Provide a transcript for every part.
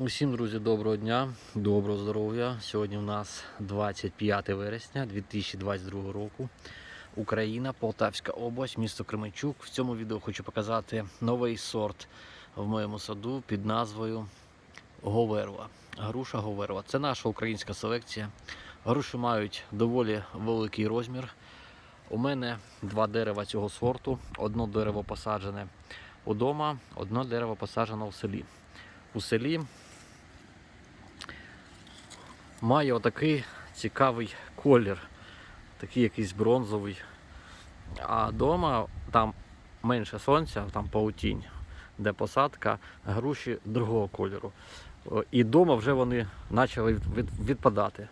Усім, друзі, доброго дня, доброго здоров'я. Сьогодні у нас 25 вересня 2022 року. Україна, Полтавська область, місто Кременчук. В цьому відео хочу показати новий сорт в моєму саду під назвою Говерва. Груша Говерва. Це наша українська селекція. Груші мають доволі великий розмір. У мене два дерева цього сорту. Одно дерево посаджене удома, одне дерево посаджено в селі. У селі має отакий цікавий колір, такий якийсь бронзовий. А вдома там менше сонця, там паутінь, де посадка, груші другого кольору. І вдома вже вони почали від- від- відпадати.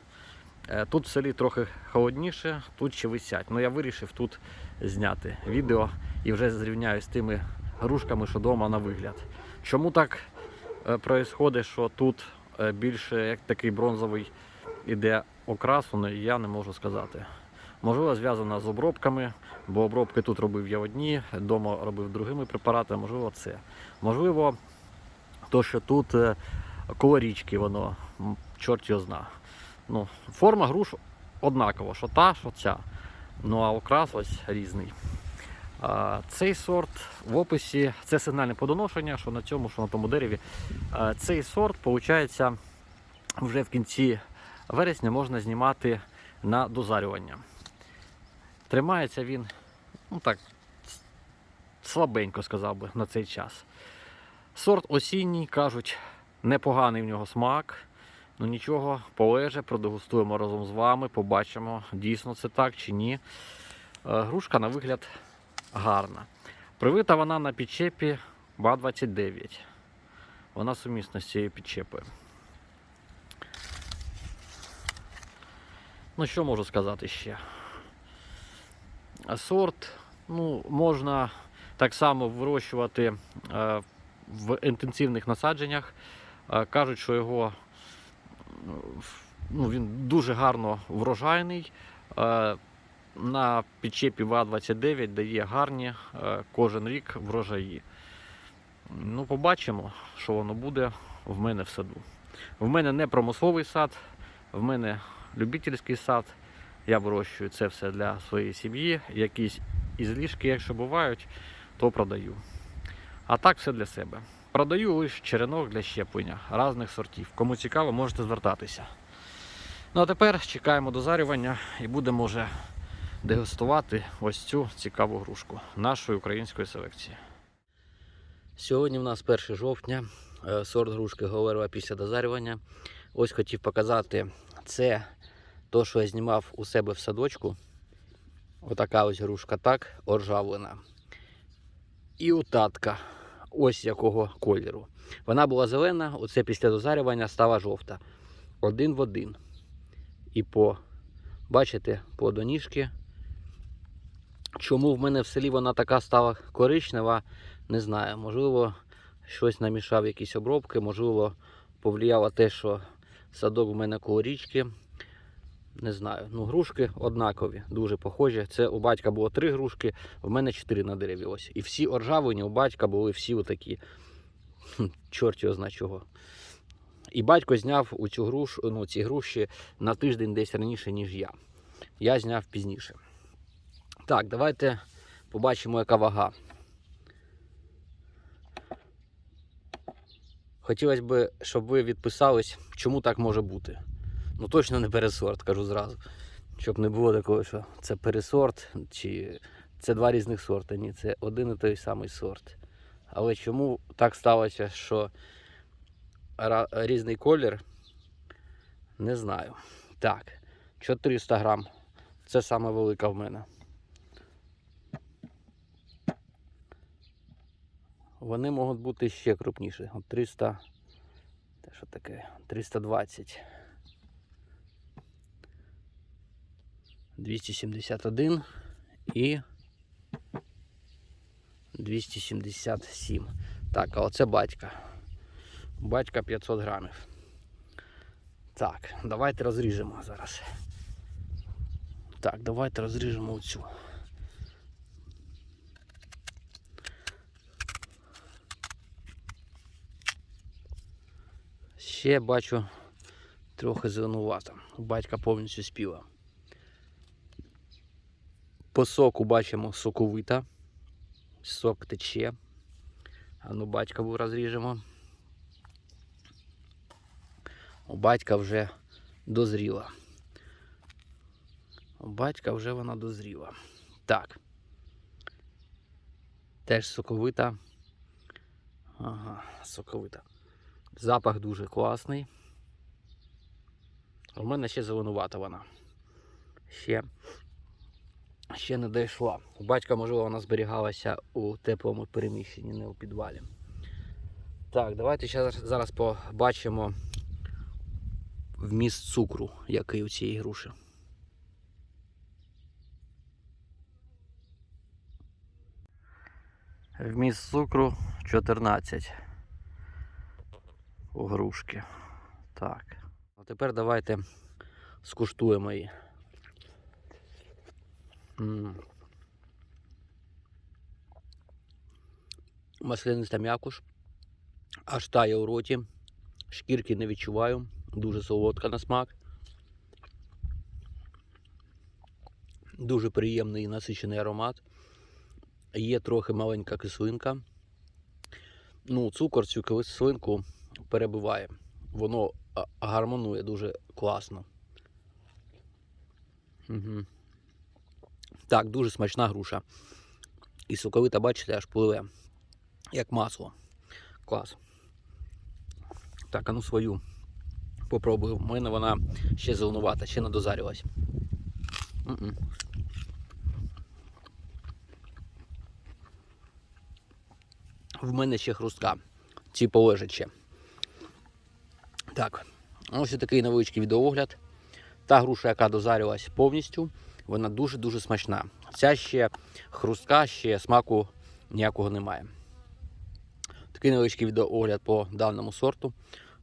Е, Тут в селі трохи холодніше, тут ще висять. Ну я вирішив тут зняти відео і вже зрівняю з тими грушками, що вдома на вигляд. Чому так е, происходить, що тут е, більше як такий бронзовий іде окрас, ну, я не можу сказати. Можливо, зв'язано з обробками, бо обробки тут робив я одні, вдома робив другими препаратами, можливо, це. Можливо, то, що тут е, коло річки воно, чорт його зна. Ну, форма груш однакова, що та, що ця. Ну а окрас ось різний. Цей сорт в описі це сигнальне подоношення, що на цьому, що на тому дереві. Цей сорт, виходить, вже в кінці вересня можна знімати на дозарювання. Тримається він, ну так, слабенько сказав би на цей час. Сорт осінній, кажуть, непоганий в нього смак. Ну нічого, полеже, продегустуємо разом з вами, побачимо, дійсно це так чи ні. Е, Грушка на вигляд гарна. Привита вона на підчепі БА-29. Вона сумісна з цією підчепою. Ну, що можу сказати ще? Сорт ну, можна так само вирощувати е, в інтенсивних насадженнях. Е, кажуть, що його е, ну, він дуже гарно врожайний. На підчепі ВА-29 дає гарні е, кожен рік врожаї. Ну, побачимо, що воно буде в мене в саду. В мене не промисловий сад, в мене любительський сад. Я вирощую це все для своєї сім'ї. Якісь ізлішки, якщо бувають, то продаю. А так все для себе. Продаю лише черенок для щеплення різних сортів. Кому цікаво, можете звертатися. Ну а тепер чекаємо дозарювання і будемо вже дегустувати ось цю цікаву грушку нашої української селекції. Сьогодні в нас 1 жовтня, е, сорт грушки Говерва після дозарювання. Ось хотів показати це то, що я знімав у себе в садочку. Отака ось грушка, так, оржавлена. І у татка, ось якого кольору. Вона була зелена, оце після дозарювання стала жовта. Один в один. І по, бачите, по доніжки. Чому в мене в селі вона така стала коричнева, не знаю. Можливо, щось намішав, якісь обробки, можливо, повлияло те, що садок в мене коло річки. Не знаю. Ну, грушки однакові, дуже похожі. Це у батька було три грушки, в мене чотири на дереві. Ось. І всі оржавлені у батька були всі отакі. Чорт його зна чого. І батько зняв у цю груш, ну, ці груші на тиждень десь раніше, ніж я. Я зняв пізніше. Так, давайте побачимо, яка вага. Хотілося б, щоб ви відписались, чому так може бути. Ну точно не пересорт, кажу зразу. Щоб не було такого, що це пересорт, чи це два різних сорти. Ні, це один і той самий сорт. Але чому так сталося, що різний колір, не знаю. Так, 400 грам. Це саме велика в мене. Вони можуть бути ще крупніші. От 300. Те що таке? 320. 271 і 277. Так, а оце батька. Батька 500 грамів. Так, давайте розріжемо зараз. Так, давайте розріжемо оцю. Ще бачу трохи зеленувато. Батька повністю спіла. По соку бачимо соковита. Сок тече. А ну батька розріжемо. У батька вже дозріла. У батька вже вона дозріла. Так. Теж соковита. Ага, соковита. Запах дуже класний. У мене ще зеленувата вона. Ще, ще не дійшла. У батька, можливо, вона зберігалася у теплому переміщенні, не у підвалі. Так, давайте ще зараз- побачимо вміст цукру, який у цієї груші. Вміст цукру 14 у грушки. Так. А тепер давайте скуштуємо її. М. Масляниста м'якуш. Аж тає у роті. Шкірки не відчуваю. Дуже солодка на смак. Дуже приємний і насичений аромат. Є трохи маленька кислинка. Ну, цукор цю кислинку перебиває. Воно гармонує дуже класно. Угу. Так, дуже смачна груша. І соковита, бачите, аж пливе. Як масло. Клас. Так, а ну свою попробую. У мене вона ще зеленувата, ще не дозарилась. В мене ще хрустка. Ці полежать ще. Так, ось такий невеличкий відеоогляд. Та груша, яка дозарилась повністю, вона дуже-дуже смачна. Ця ще хрустка, ще смаку ніякого немає. Такий невеличкий відеоогляд по даному сорту.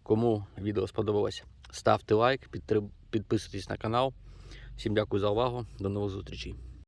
Кому відео сподобалось, ставте лайк, підписуйтесь на канал. Всім дякую за увагу. До нових зустрічей.